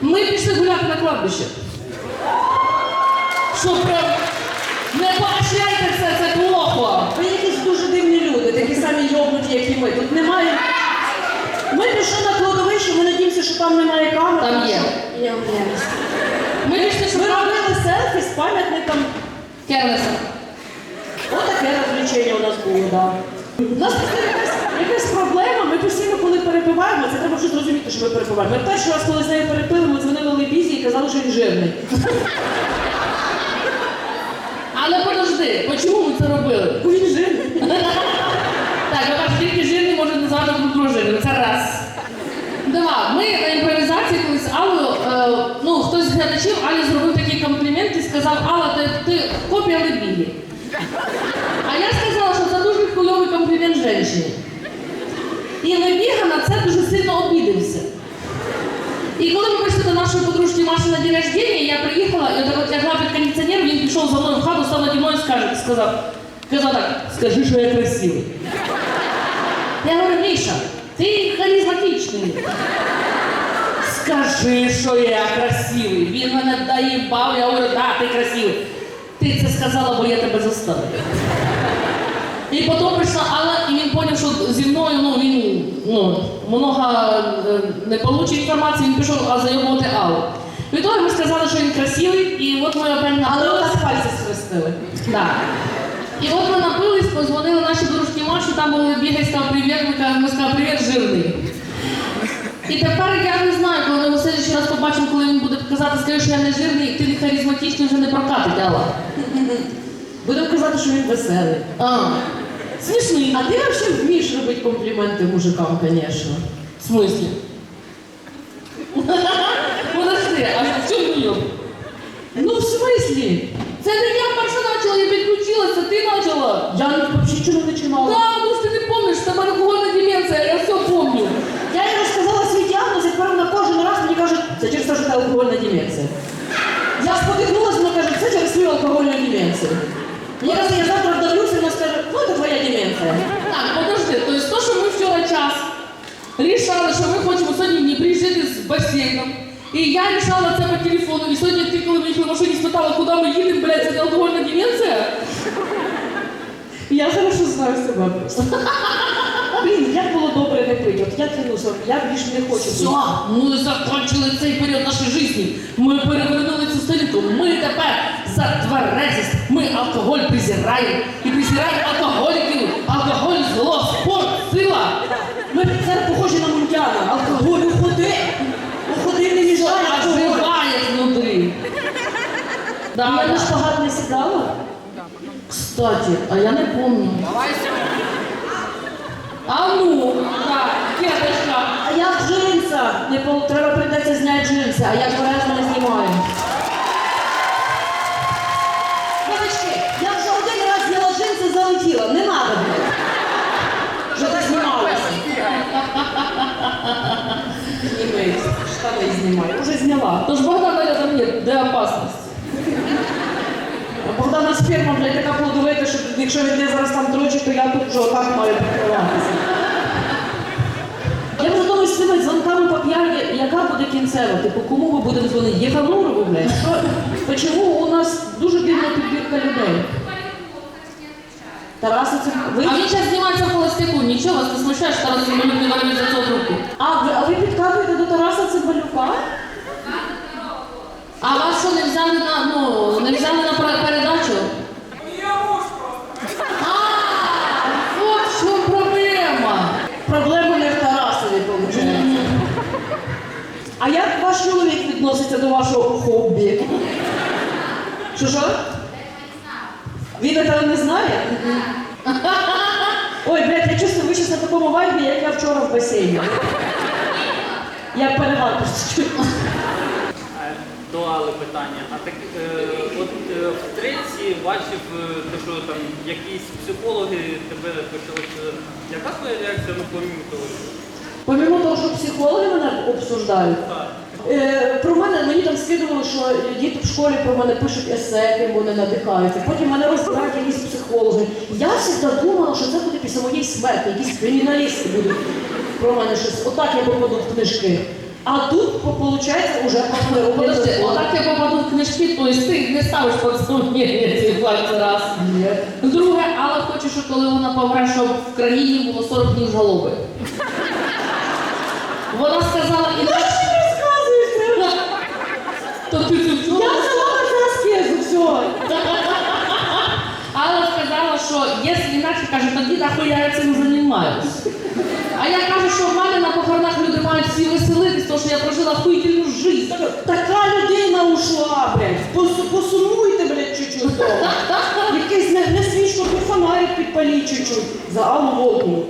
Ми пішли гуляти на кладбище. Що прям не поощряйте це, це плохо. Ви якісь дуже дивні люди, такі самі йобнуті, як і ми. Тут немає. Ми пішли на кладовище, ми надіємося, що там немає камер. Там є. Я. Ми пішли Ми робили селфі з пам'ятником. Кернеса. Отаке розвлечення у нас було, так. У нас якась, якась проблема, ми постійно, коли перепиваємо, це треба вже зрозуміти, що ми перепиваємо. Ми перший раз, коли з нею перепили, ми дзвонили Лебізі і казали, що він жирний. Але подожди, чому ми це робили? Бо він жирний. Так, ви бачите, тільки жирні можуть назвати друга. Це раз. Два. Ми на імпровізації колись Аллу, е, ну, хтось з глядачів Алі зробив такий комплімент і сказав, Алла, ти, ти копія Лебігі. А я сказала, що це дуже хуйовий комплімент жінці. І Лебіга на це дуже сильно обідався. І коли ми прийшли до нашої подружки Маші на день рождения, я приїхала, і от лягла під кондиціонер, він пішов за мною в хату, став наді мною і скаже- сказав, сказав так, скажи, що я красивий. Я говорю, Міша, ти харизматичний. Скажи, що я красивий. Він мене доїбав, я говорю, да, ти красивий. Ти це сказала, бо я тебе заставила. І потім прийшла Алла, і він зрозумів, що зі мною ну, він ну, много е, не получить інформації, він пішов а зайобувати Аллу. Відтоді ми сказали, що він красивий, і от ми опять Але отак пальці схрестили. Да. І от ми напились, позвонили наші дружки Маші, там були бігай, сказав привіт, ми кажемо, ми сказали, привіт, жирний. І тепер я не знаю, коли ми його следующий раз побачимо, коли він буде казати, скажи, що я не жирний, ти не харизматичний, вже не прокатить, Алла. Будемо казати, що він веселий. А, смішний. А ти взагалі вмієш робити компліменти мужикам, звісно. В смысле? Подожди, а в чому його? Ну, в смислі? Це не я перша почала, я підключилася, ти почала. Я взагалі чого не починала. Да, тому що ти не пам'ятаєш, це алкогольна деменція, я все пам'ятаю. Я їй розказала свій діагноз, і тепер вона кожен раз мені каже, це через те, що це алкогольна деменція. Я сподихнулася, вона каже, це через свою алкогольну деменцію. Мені каже, я завтра вдавлюся, вона скаже, ну це твоя деменція. Так, подожди, то есть то, що ми вчора час рішали, що ми хочемо сьогодні Дніпрі жити з басейном. І я рішала це по телефону, і сьогодні ти, коли ми їхали в машині, спитала, куди ми їдемо, блядь, це не алкогольна деменція? Я хорошо знаю себе просто. Блін, як було добре не пити. От я клянуся, я більше не хочу. Все, ми закінчили цей період нашої житті. Ми перевернули цю сторінку. Ми тепер за тверезість. Ми алкоголь презираємо. І презираємо алкоголіків. Алкоголь зло, спорт, сила. Ми це похожі на мунтяна. Алкоголь, уходи. Уходи, не мішай. алкоголь. Оживає внутрі. А я на шпагат не сідала? Кстати, а я не помню. А ну, так, дедушка. А я в джинсах. Не пол... Треба прийдеться зняти джинси, а я тверезо не знімаю. Джинси. Не треба було. Вже так знімалася. Знімай, штани знімай. Уже зняла. Тож Богдана рядом нет, де опасність? Богдана сперма, блядь, така плодовита, що якщо він не зараз там дрочить, то я тут вже отак маю прикриватися. Я вже думаю, з цими дзвонками по п'яні, яка буде кінцева? Типу, кому ми будемо дзвонити? Єханурову, блядь? Що? Чому у нас дуже дивна підбірка людей? Тараса ви? А він зараз знімається в холостяку. Нічого вас не смущає, що Тарас Семенюк не варить за цю трубку. А, ви, а ви підкатуєте до Тараса Цимбалюка? А вас що не взяли на ну не взяли на пер- передачу? А, от чому проблема. Проблема не в Тарасові, виходить. А як ваш чоловік відноситься до вашого хобі? Що що? Він цього не знає? Ой, блядь, я чувствую, ви зараз на такому вайбі, як я вчора в басейні. Я перегадую. до Алли питання. А так, е, от е, в треці бачив, е, те, що там якісь психологи тебе почали. е, Яка твоя реакція ну, помимо того? що- Помимо того, що психологи мене обсуждають, Так. Е, про мене мені там скидували, що діти в школі про мене пишуть есе, яким вони надихаються. Потім мене розбирають якісь психологи. Я завжди думала, що це буде після моєї смерті, якісь криміналісти будуть про мене щось. Отак я попаду в книжки. А тут, виходить, уже Подожди, отак я попаду в книжки, то есть ти не ставиш під сумнівні цей факт раз. Друге, Алла хоче, щоб коли вона помре, щоб в країні було 40 днів жалоби. Вона сказала інакше. То ти це чула? Я взяла на аскезу, все. Алла сказала, що якщо інакше, каже, тоді нахуя я цим займаюсь. А я кажу, що в мене на похоронах люди мають всі веселитись, тому що я прожила хуйтельну життя. Така людина ушла, блядь. Посумуйте, блядь, чуть-чуть. вдома. Якийсь не, не свічку, тут фонарик підпаліть чуть-чуть. За Аллу Волкову.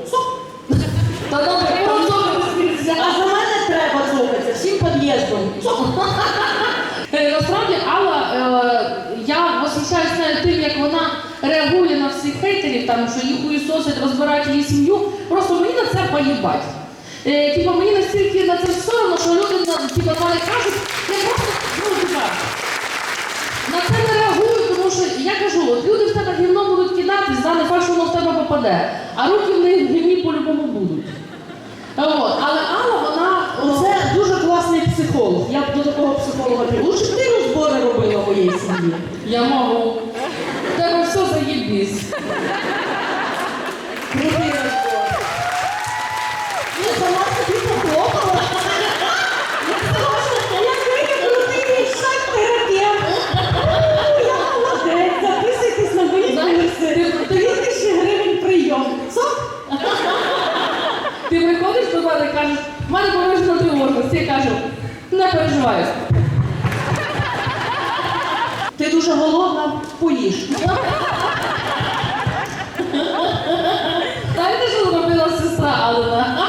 Та добре, просто А за мене треба цокатися всім під'їздом. Е, Насправді Алла, е, я восхищаюсь нею тим, як вона реагує на всіх там, що їх хуїсосять, розбирають її сім'ю. Просто мені на це поїбать. Е, типа, мені настільки на це одно, що люди на, на мене кажуть, я просто, ну, на це не реагую, тому що я кажу, от люди в тебе гівно будуть кидатись, да, не факт, що воно в тебе попаде, а руки в них гівні по-любому будуть. От. Але Алла, вона... Це дуже класний психолог. Я б до такого психолога не лучше ти розбори робила моїй сім'ї. Я можу. Все. Крутий. Я сама собі похлопала. Я сказала, що який крутий шаг-терапевт. Я молодець. Записуйтесь на мої курси. Дві тисячі гривень прийом. Ти приходиш до мене і кажеш, в мене повинна тривожність. Я кажу, не переживай. Дуже голодна, поїж. Знаєте, що зробила сестра Алена?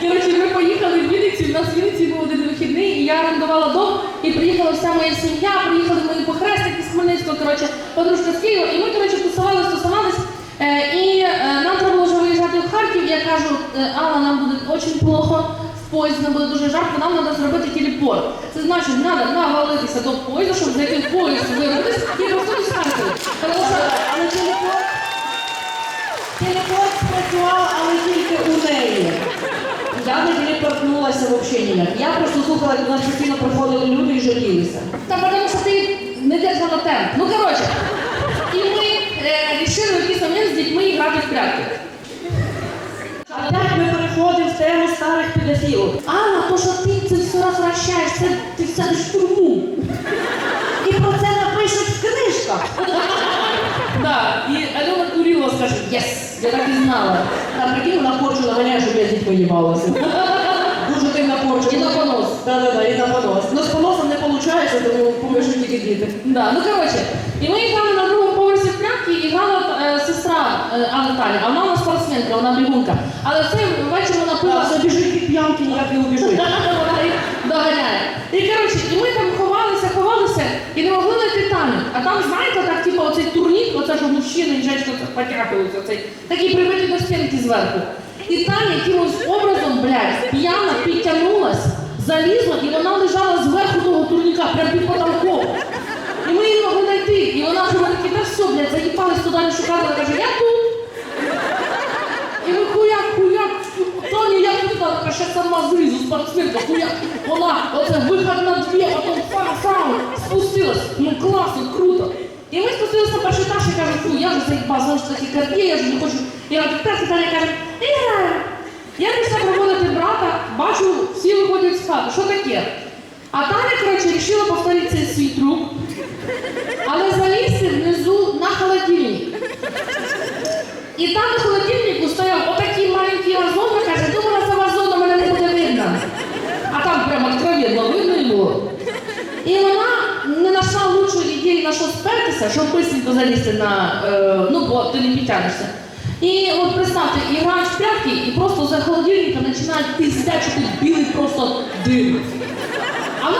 Коротше, ми поїхали в Вінницю, у нас в Вінниці був один вихідний, і я орендувала дом, і приїхала вся моя сім'я, приїхали мої похресники з Хмельницького, коротше, подружка з Києва, і ми, коротше, тусувались, тусувались. Е, і е, нам треба було вже виїжджати в Харків, я кажу, е, Алла, нам буде дуже плохо, нам буде дуже жарко, нам треба зробити телепорт. Це значить, треба навалитися до поїзду, щоб зайти в поїзд, вирватися і просто. Тому що Але телефон, телефон спрацював, але тільки у неї. Я не телепортнулася взагалі ніяк. Я просто слухала, як до нас постійно приходили люди і жалілися. Та потому що ти не держала темп. Ну коротше. І ми е, рішили якийсь момент з дітьми грати в прятки. Опять ми переходимо в тему старих педофілів. Анна, то що ти це все розвращаєш, це ти сядеш в тюрму. І про це напишуть в книжках. Да. І Альона Курілова скаже, єс, я так і знала. Там прикинь, вона порчу наганяє, щоб я з дітьми їбалася. Дуже ти на порчу. І на понос. Да-да-да, і на понос. Ну з поносом не виходить, тому помишу тільки діти. Да, ну коротше. І ми грали на прятки, і грала е, сестра е, а вона у нас спортсменка, вона бігунка. Але в цей вечір вона пила А забіжить від п'янки, ніяк не убіжить. Вона їх доганяє. І коротше, і ми там ховалися, ховалися і не могли знайти Таню. А там, знаєте, так, типу, оцей турнік, оце що мужчина і жінка потягуються, цей, такий прибитий до стінки зверху. І Таня якимось образом, блядь, п'яна підтягнулась, залізла, і вона лежала зверху того турніка, прямо під потолком. І ми її могли знайти. І вона вже такі, та все, блядь, заїбались туди не шукати. Вона каже, я тут. І ми хуяк, хуяк, Тоні, як ти туди, така ще сама зрізу, спортсменка, хуяк, вона, оце виход на дві, а потім фау-фау, спустилась, ну класно, круто. І ми спустилися на перший етаж, і кажу, фу, я вже заїбав, знаєш, такі кар'є, я вже не хочу. І вона так, Таня каже, Іра, я пішла проводити брата, бачу, всі виходять з хати, що таке? А Таня, коротше, вирішила повторити свій труп, але залізти внизу на холодильник. І там на холодильнику стояв отакий маленький вазон, вона каже, думала, за вазоном мене не буде видно. А там прямо откровенно видно і було. І вона не знайшла лучшої ідеї на що спертися, щоб швидко залізти на, е, ну, бо ти не підтягнешся. І от представте, і грають в прятки, і просто за холодильником починають пиздячити білий просто дим. А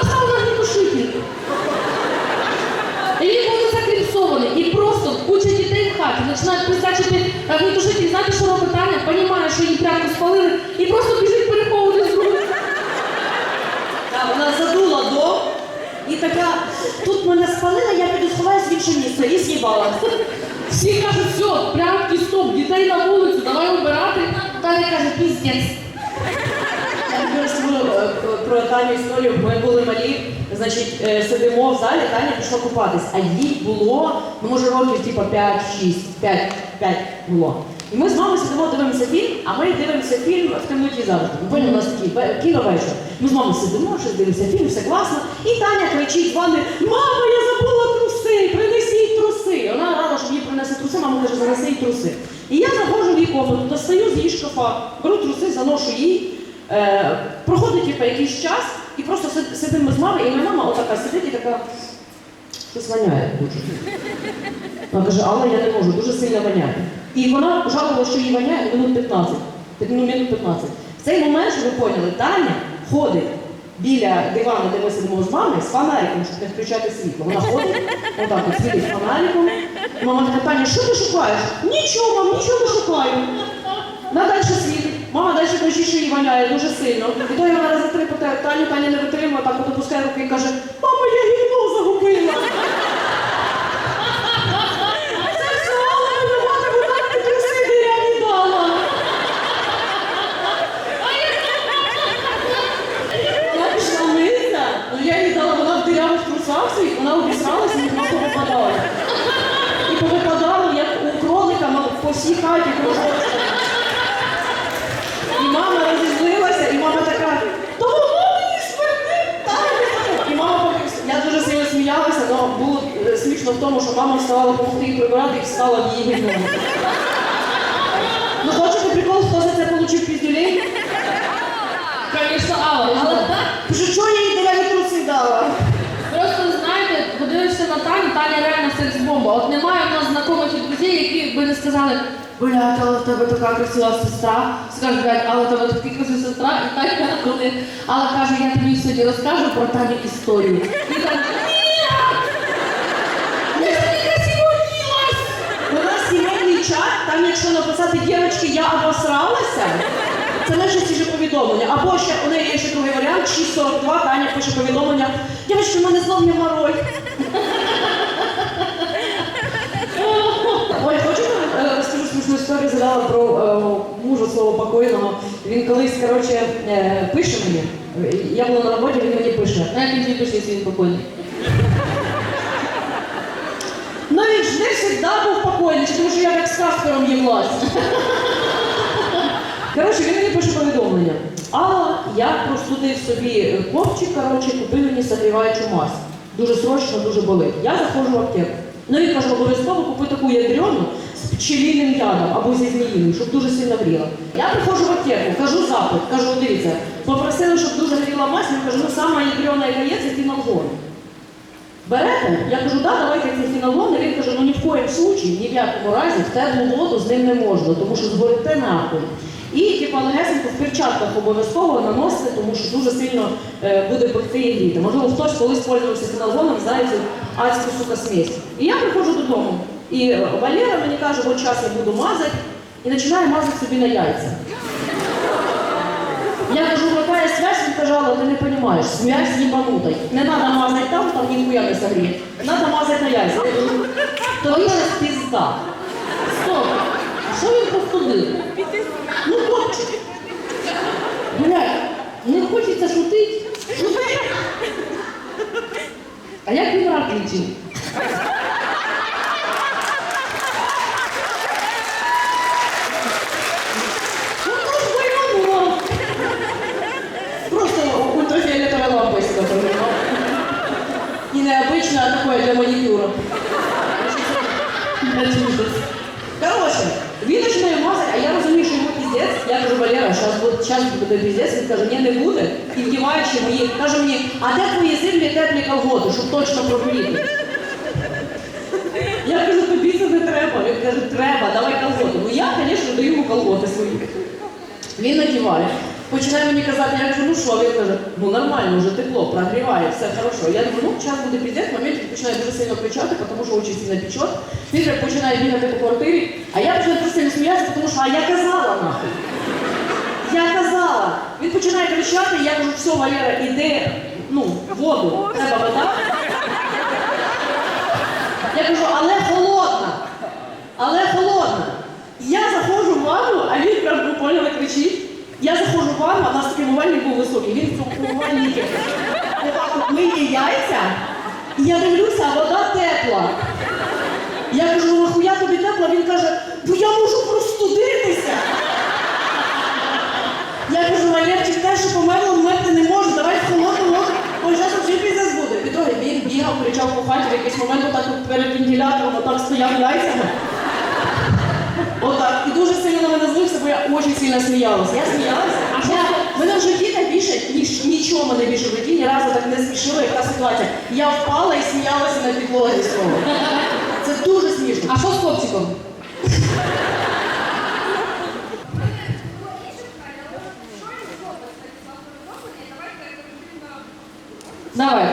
вона стала на починають присячити огнетушитель, знаєте, що робить Таня? Понімає, що її прядку спалили, і просто біжить переховувати з рук. Так, вона задула до і така, тут мене спалила, я піду сховаюсь в інше місце і з'їбала. Всі кажуть, все, прядки, стоп, дітей на вулицю, давай убирати. Таня каже, піздець. Я тобі е, про Таню історію. Ми були малі, значить, е, сидимо в залі, Таня пішла купатись, а їй було, ну може років типу 5, 6, 5, 5 було. І ми з мамою сидимо, дивимося фільм, а ми дивимося фільм в темноті завжди. Поняли, у нас такий кіновечір. Ми з мамою сидимо, щось дивимося фільм, все класно. І Таня кричить з ванни, мама, я забула труси, принесіть труси. Вона рада, щоб їй принесли труси, мама каже, занеси їй труси. І я заходжу в її комнату, достаю з її шкафа, беру труси, заношу їй. Е, проходить типу, якийсь час, і просто сидимо з мамою, і моя мама отака сидить і така щось воняє дуже. Вона каже, але я не можу, дуже сильно воняє. І вона жалувала, що їй воняє минут 15. Ну, минут 15. В цей момент, щоб ви поняли, Таня ходить біля дивану, де ми сидимо з мамою, з фонариком, щоб не включати світло. Вона ходить, отак от світить фонариком. І мама така, Таня, що ти шукаєш? Нічого, мам, нічого не шукаю. Вона далі світить. Мама далі кричить, що її валяє дуже сильно. І то я вона рази три питає, Таню, Таня не витримує, так от опускає руки і каже, мама, я гівно загубила. Це все, але не мати вона такі труси діряні дала. Я пішла митися, ну я їй дала, вона в дирявих трусах своїх, вона обісралася і вона повипадала. І повипадала, як у кролика ну, по всій хаті кружочком. І мама розізлилася, і мама така, то воно мені смердить, так. І мама поки- я дуже сильно сміялася, але було е, смішно в тому, що мама вставала допомогти їй прибирати і встала в її гімну. Ну хочете прикол, хто за це отримав піздюлей? Звісно, Алла, але так. Кажу, що я їй дереві труси дала? Просто знаєте, подивишся на Таню, Таня реально секс-бомба. От немає у нас знайомих і друзів, які би не сказали, блядь, але в красива сестра. Блядь, але тебе така красива сестра, і Таня, коли Алла каже, я тобі сьогодні розкажу про Таню історію. І так, ні! Я тобі красиво вділась! У нас сімейний чат, там якщо написати дівчатки, я обосралася, це найчастіше повідомлення. Або ще у неї є ще другий варіант, 642, Таня пише повідомлення. Дівчатки, в мене знов геморой. Ой, смішну історію, згадала про е, мужа свого покойного. Він колись, коротше, е, пише мені. Я була на роботі, він мені пише. А як він тобі пише, якщо він покойний? Ну він ж не завжди був покойний, тому що я як з Каспером їмлась. Коротше, він мені пише повідомлення. Алла, я простудив собі копчик, коротше, купив мені согріваючу мазь. Дуже срочно, дуже болить. Я заходжу в аптеку. Ну він каже, обов'язково купи таку ядрену з ядом або зі зміїним, щоб дуже сильно гріла. Я приходжу в аптеку, кажу запит, кажу, дивіться, попросили, щоб дуже гріла він каже, ну сама ядрена яка є, це фінолгон. Берете? Я кажу, да, давайте цей фінолон. І він каже, ну ні в коїм случаї, ні в якому разі в теплу воду з ним не можна, тому що згорите нахуй. І типу, легесенько в перчатках обов'язково наносити, тому що дуже сильно е, буде пекти і. Можливо, хтось колись пользувався фінолоном, знає цю адську сука смесь. І я приходжу додому. І Валера мені каже, от час я буду мазати, і починає мазати собі на яйця. Я кажу, какая связь? Він каже, Алла, ти не розумієш, связь ебанута. Не треба мазати там, там ніхуя не согріє. Треба мазати на яйця. Я тобі зараз пізда. Стоп! Що він постудив? Ну, хлопчик. Блядь, не хочеться шутити. А як він рак лічив? Ну, ну, воєнно. Просто ультрафіолетовой лампой себе повернув. І необычно, а такое для манікюра. Блядь, ужас. Короче, він починає мазати, а я розумію, що йому піздець. Я кажу, Валера, зараз буде, піздець. Він каже, ні, не буде. І вдіваючи мені, каже мені, а де твої зимні теплі колготи, щоб точно прогріти? Я кажу, тобі це не треба. Він каже, треба, давай колготи. Ну я, звісно, даю йому колготи свої. Він надіває. Починає мені казати, я кажу, ну що, він каже, ну нормально, вже тепло, прогріває, все хорошо. Я думаю, ну час буде піздець, в моменті він починає дуже сильно кричати, тому що дуже сильно печет. Він починає бігати по квартирі, а я починаю не сміятися, тому що а я казала нахуй. Я казала. Він починає кричати, я кажу, все, Валера, іди, ну, в воду, треба вода. Я кажу, але холодна. Але холодна. Я заходжу в ванну, а він прям поняли, кричить. Я заходжу в ванну, а у нас такий умивальник був високий. Він в цьому умивальнику отак миє яйця. І я дивлюся, а вода тепла. Я кажу, ну нахуя тобі тепла? Він каже, бо я можу простудитися. Я кажу, Валерчик, те, що померло, вмерти не може, давай в холодну воду, бо зараз вже піздець буде. В ітогі він бігав, кричав по хаті, в якийсь момент отак от перед вентилятором, отак стояв яйцями. Отак. І дуже сильно на мене злився, бо я дуже сильно сміялася. Я сміялася. А я, мене в житті більше, ніж нічого мене більше в житті, ні разу так не смішило, як та ситуація. Я впала і сміялася на підлозі з того. Це дуже смішно. А що з хлопчиком? Давай.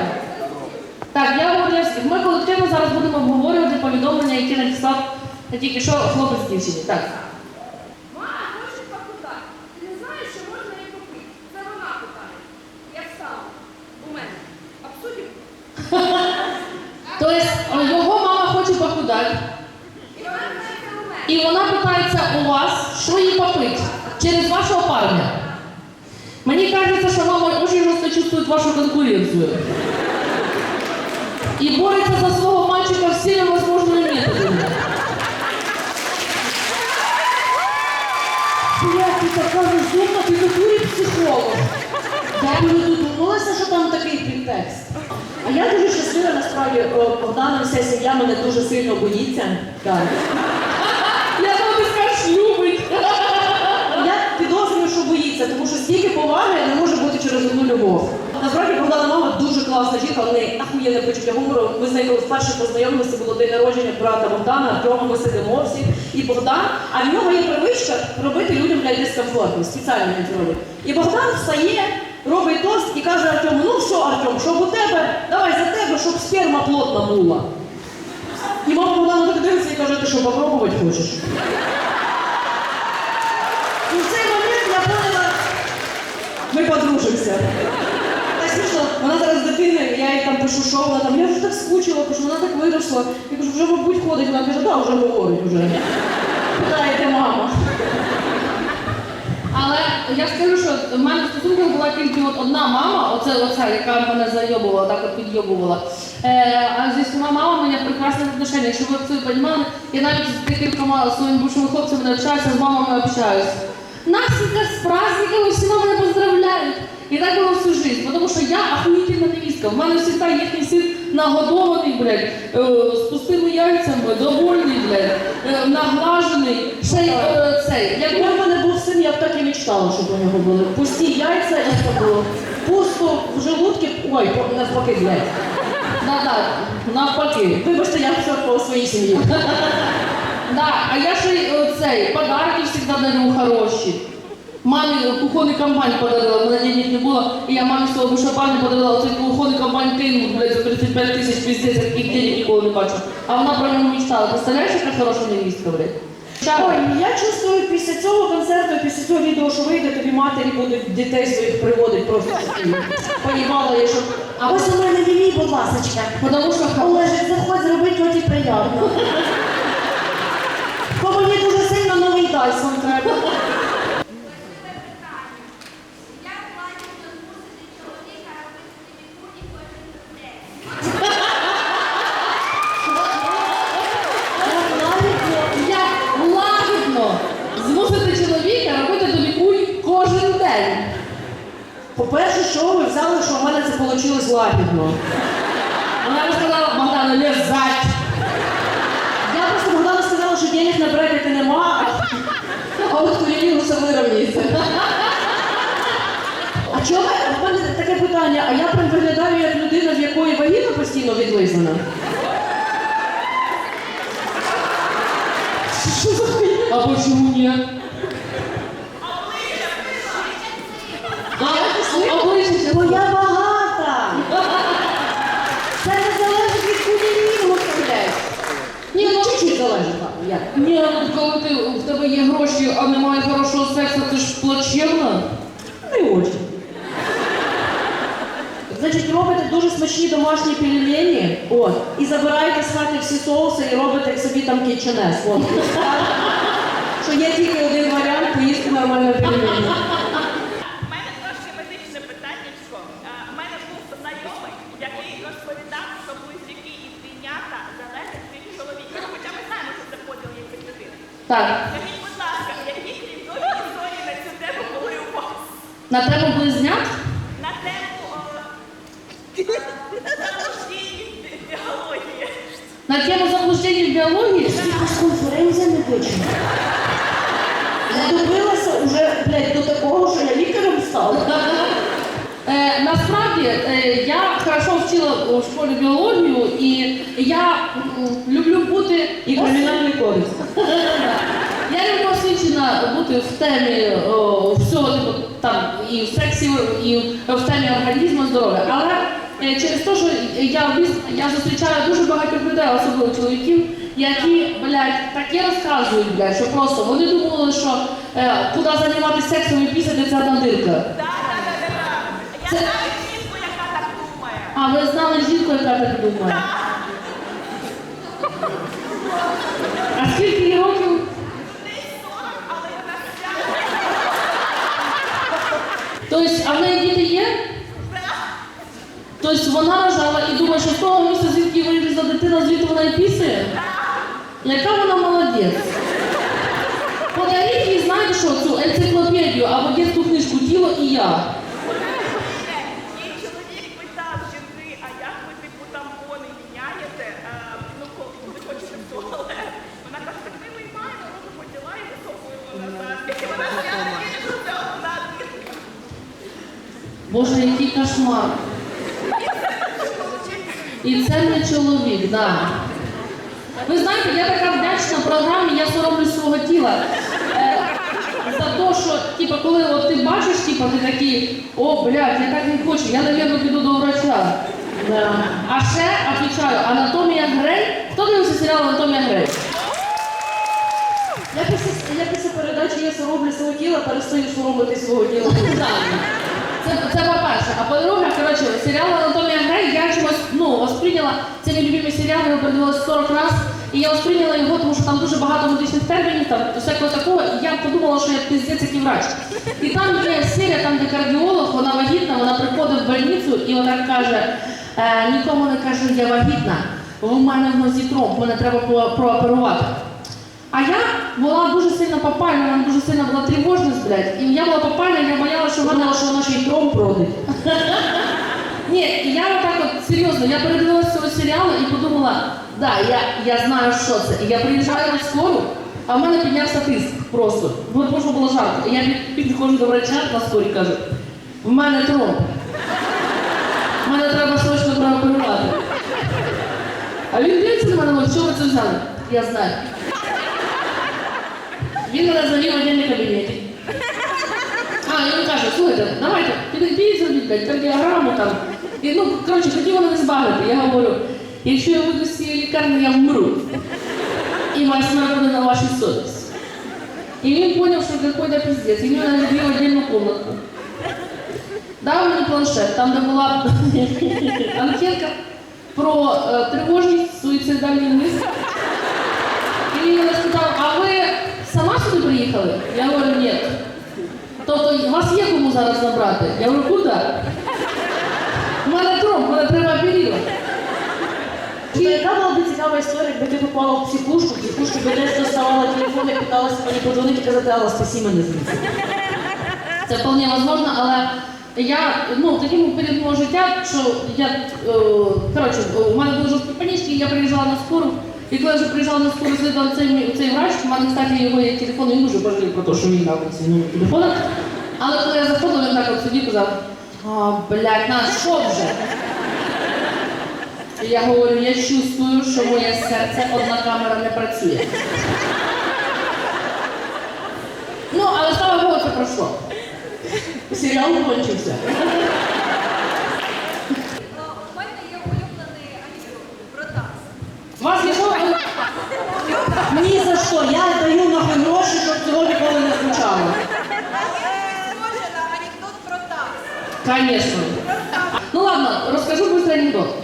Так, я говорю, ми колективно зараз будемо обговорювати повідомлення, які надіслав тільки що хлопець дівчині. Так. Мама хоче покупати. Ти не знаєш, що можна її купити. Це вона питає. Я встала. У мене. Обсудимо. Тобто його мама хоче похудати, І вона питається у мене. і вона питається у вас, що їй попити через вашого парня. Мені кажется, що мама дуже жорстко чувствує вашу конкуренцію. І бореться за свого мальчика всіми возможними методами. Блядь, ти така розумна, ти натурі психолог. Я не додумалася, що там такий підтекст. А я дуже насправді, Богдана, вся сім'я мене дуже сильно боїться. Так. Я ти скажеш любить. Я підозрюю, що боїться, тому що стільки поваги не може бути через одну любов. Насправді Богдана мама дуже класна жінка, в неї ахуєнне почуття гумору. Ми з нею коли вперше познайомилися, було день народження брата Богдана, Артема, ми сидимо всі, і Богдан, а в нього є привичка робити людям блядь, дискомфортно, спеціально він робить. І Богдан встає, робить тост і каже Артему, ну що, Артем, щоб у тебе, давай за тебе, щоб сперма плотна була. І мама Богдану так дивиться і каже, ти що, попробувати хочеш? І в цей момент я поняла, ми подружимося. Так смішно, вона зараз дитина, я їй там пишу, що вона там, я вже так скучила, кажу, вона так виросла. Я кажу, вже, мабуть, ходить. Вона каже, да, вже говорить вже. Питаєте, мама. Але я скажу, що в мене в стосунках була тільки от одна мама, оце оця, яка мене зайобувала, так от підйобувала. Е, а зі всіма мамами я в прекрасних отношениях. Якщо ви це розуміли, я навіть з декількома своїми бувшими хлопцями не общаюся, з мамами общаюсь. Настенька, з праздниками всіма мене поздравляють. І так було всю жизнь, тому що я охуїтельна невістка. В мене завжди їхній син нагодований, блядь, е, з пустими яйцями, довольний, блядь, е, наглажений, ще й е, цей. Як Якби в мене був син, я б так і мечтала, щоб у нього були. Пусті яйця, як це було. Пусто в желудки, ой, навпаки, блядь. Да, да, навпаки. Вибачте, я все по своїй сім'ї. Да, а я ще е, цей подарки завжди дарю хороші. Мамі кухонний комбайн подарила, мене денег не було, і я мамі свого шапані подарила оцей кухонний комбайн кинув, блядь, за 35 тисяч піздець, я таких денег ніколи не бачу. А вона про нього мечтала. Представляєш, яка хороша невістка, блядь? Ой, я чувствую після цього концерту, після цього відео, що вийде, тобі матері будуть дітей своїх приводити просто. Поїбала я, щоб. А ось у мене вімій, будь ласочка. Потому що Олежик, заходь, зроби тьоті приємно. Бо мені дуже сильно новий Дайсон треба. Як лагідно змусити чоловіка робити тобі куні кожен день? як лагідно змусити чоловіка робити тобі куль кожен день. По-перше, що ви взяли, що в мене це вийшло лагідно. Вона б сказала, Богдану, лежать. Я просто Богдану сказала, що денег на брекети нема, а- а от кулінігуса вирівняється. А чого? В мене таке питання, а я прям виглядаю як людина, в якої вагіна постійно відлизана. А почему? Обличчя Бо я багата. Це не залежить від блядь. Ні, ну чуть-чуть залежить, як? Ні, ну коли ти, в тебе є гроші, а немає хорошого сексу, це ж плачевно. Не очень. Значить, робите дуже смачні домашні пельмені, от, і забираєте з хати всі соуси і робите собі там кетченес. От. Що є тільки один варіант поїсти нормально пельмені. У мене трошки медичне питаннячко. Е, У мене був знайомий, який розповідав, що близнюки і двійнята залежать від чоловіків. Хоча ми знаємо, що це поділ як від дитини. Так, Скажіть, будь ласка, які історії на цю тему були у вас? на тему близнят? На тему. На тему заблуждень в біології? Якась конференція не. Я добилася вже, блядь, до такого, що я лікарем стала. Е, насправді е, я хорошо вчила у школі біологію, і я м, люблю бути І кримінальний кодекс. Я люблю освічена бути в темі о, всього типу, там і в сексі, і в темі організму здоров'я. Але е, через те, що я я зустрічаю дуже багатьох людей, особливо чоловіків, які, блядь, таке розказують, блядь, що просто вони думали, що е, куди займатися сексом і після це одна дирка. Так, так, так, так. Я знаю жінку, яка так думає. А ви знали жінку, яка так думає? А скільки їй років? Десь 40, але вона вся. Тобто, а в неї діти є? Тобто вона рожала і думає, що з того місця, звідки вирізала дитина, звідти вона і пісає? Яка вона молодець? Подаріть їй, знаєте що, цю енциклопедію або дитячу книжку Тіло і я. Боже, який кошмар. І це не чоловік. Да. Ви знаєте, я така вдячна програмі, я соромлюсь свого тіла. Е, за те, що, типу, коли от ти бачиш, типу, ти такий, о, блядь, я так не хочу, я, навірно, піду до врача. Да. А ще, отвечаю, анатомія Грей. Хто дивився серіал Анатомія Грей? Я після, я після передачі я соромлю свого тіла, перестаю соромити свого тіла. Це, це по-перше. А по-друге, коротше, серіал Анатомія Грей я чомусь ну, восприйняла, це мій любимий серіал, я його передивилася 40 разів, і я восприйняла його, тому що там дуже багато медичних термінів, там всякого такого, і я подумала, що я піздець який врач. І там є серія, там, де кардіолог, вона вагітна, вона приходить в больницю і вона каже, е, нікому не каже, я вагітна, в мене в нозі тромб, мене треба прооперувати. А я була дуже сильно попальна, мене дуже сильно була тривожність, блядь. І я була попальна, я боялася, що в мене Думала, що вона ще й тром продить. ні, і я отак от серйозно, я передивилася цього серіалу і подумала, да, я, я знаю, що це. І я приїжджаю на скору, а в мене піднявся тиск просто. Ну, можна було жарко. І я під- підходжу до врача на скорі кажу, в мене тромб. В мене треба срочно прооперувати. А він дивиться на мене, що ви це взяли? Я знаю. Він мене завів в отдельний кабінеті. А, і він каже, слухайте, давайте, підійдіть зробіть блядь, кардіограму там. І, ну, коротше, хотів мене збагати. Я говорю, якщо я вийду з цієї лікарні, я вмру. І смерть буде на вашій совісті. І він зрозумів, що какой-то пиздец. І він мене завів в отдельну комнатку. Дав мені планшет, там де була анкетка про е, тривожність, суїцидальний мисль. І він мене спитав, а ви сама сюди приїхали? Я говорю, ні. Тобто вас є кому зараз забрати? Я говорю, куди? У мене тромб, мене треба оперувати. Чи яка була б цікава історія, якби ти попала в психушку, в психушку би десь доставала телефон і питалася мені подзвонити і казати, Алла, спасі мене звідси. Це вполне возможно, але я ну, в такому період мого життя, що я, е, коротше, у мене були жорсткі панічки, і я приїжджала на скору. І коли я вже приїжджала на скору, слідав цей, цей врач, у мене, кстати, його є телефон, він дуже важливий про те, що він дав ці номер телефона. Але коли я заходила, він так от сидів казав, а, блядь, на що вже? І я говорю, я чувствую, що моє серце, одна камера не працює. Ну, але слава Богу, це пройшло. Серіал кончився. У мене є улюблений анекдот про таз. У вас є що? Ні за що, я даю нахуй гроші, щоб цього ніколи не звучало. Схоже на анекдот про танк. Конечно. Ну ладно, розкажу быстрый анекдот.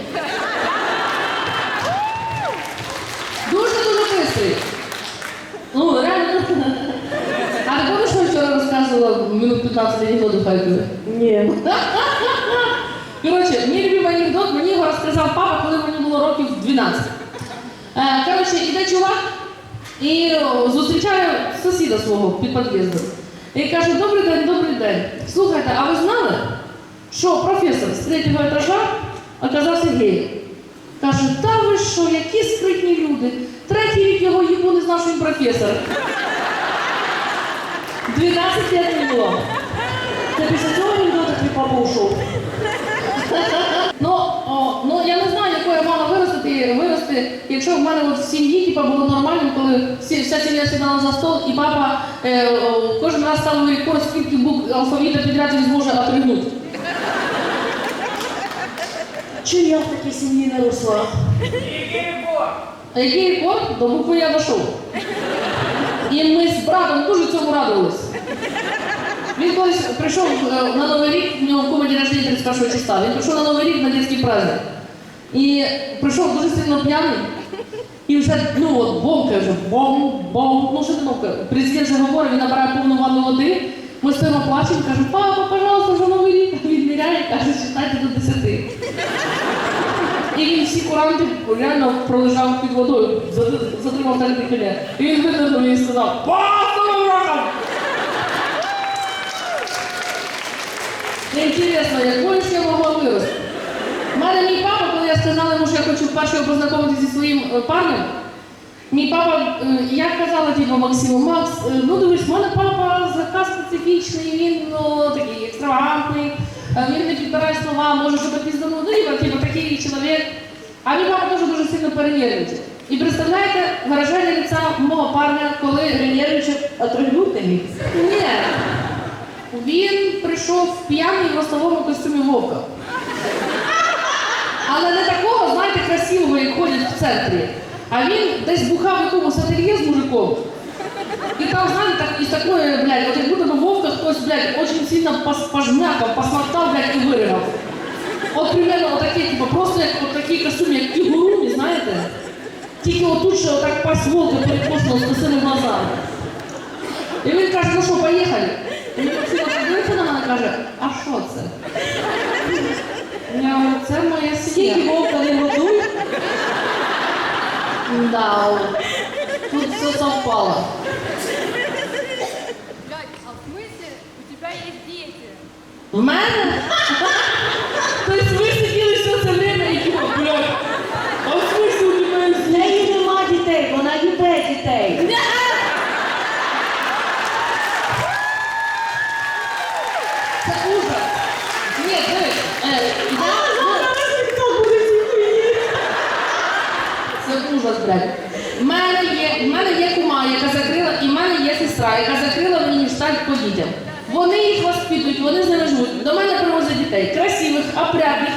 Дуже-дуже быстрый. Ну, реально. А ти помниш, що я вчора розказувала минут 15 анекдот у Харкові? Ні. Коротше, мій любимий анекдот, мені його розказав папа, коли мені було років 12. Е, коротше, іде чувак і о, зустрічає сусіда свого під під'їздом. І каже, добрий день, добрий день. Слухайте, а ви знали, Що професор з третього етажа оказався геєм? Каже, та ви що, які спритні люди. Третій рік його їбули з нашим професором. 12 років не було. Це після цього анекдота твій папа ушов. Ну, ну я не знаю, якою я мала вирости, вирости, якщо в мене от в сім'ї типа, було нормально, коли всі, вся сім'я сідала за стол, і папа е, о, кожен раз ставив рекорд, скільки букв алфавіта підряд він зможе отригнути. Чи я в такій сім'ї не росла? Який рекорд? До букви я дійшов. І ми з братом дуже цьому радувались. Він колись прийшов е, на Новий рік, в нього в комаді рождення 31 числа. Він прийшов на Новий рік на дитячий праздник. І прийшов дуже сильно п'яний. І вже, ну от, бомкає вже, бом, бом, ну що ти бомкає? Президент вже говорить, він набирає повну ванну води. Ми стоїмо плачемо, каже, папа, пожалуйста, вже Новий рік. Він міряє, каже, читайте до 10. І він всі куранти реально пролежав під водою, затримав дихання. І він виглянув і сказав, «Пастором роком!» Інтересно, якою ж я могла вирости? У мене мій папа, коли я сказала йому, що я хочу вперше познайомитися зі своїм е, парнем, мій папа, е, я казала типу, Максиму, Макс, е, ну дивись, в мене папа злегка специфічний, він ну, такий екстравагантний, е, він не підбирає слова, може тебе піздану, ну типу, типу, такий чоловік. А мій папа дуже дуже сильно перенервничав. І представляєте вираження лиця мого парня, коли Нервничав, отригнути ні. Він прийшов п'яний в ростовому костюмі вовка. Але не такого, знаєте, красивого, як ходять в центрі. А він десь бухав в якомусь ательє з мужиком. І там, знаєте, так, із такої, блядь, от як будто би вовка хтось, блядь, очень сильно пос- пожмякав, посмоктав, блядь, і виригав. От примерно отакий, типу, просто як от такий костюм, як кігурумі, знаєте? Тільки отут ще отак пасть волка перекошена з косими глазами. І він каже, ну що, поїхали? І він Максима подивився на мене каже, а що це? Я говорю, це моя Скільки сім'я. вовка не годуй, Да, тут все совпало. Блядь, а в смысле у тебя есть дети? В мене? Тобто ви сиділи все це время і типу, блядь, а в смысле у тебе є в неї нема дітей, вона їбе дітей. Це ужас. Ні, дивись, е, я... Це ужас, блядь. В мене є, в мене є кума, яка закрила, і в мене є сестра, яка закрила мені шталь по дітям. Вони їх воспитують, вони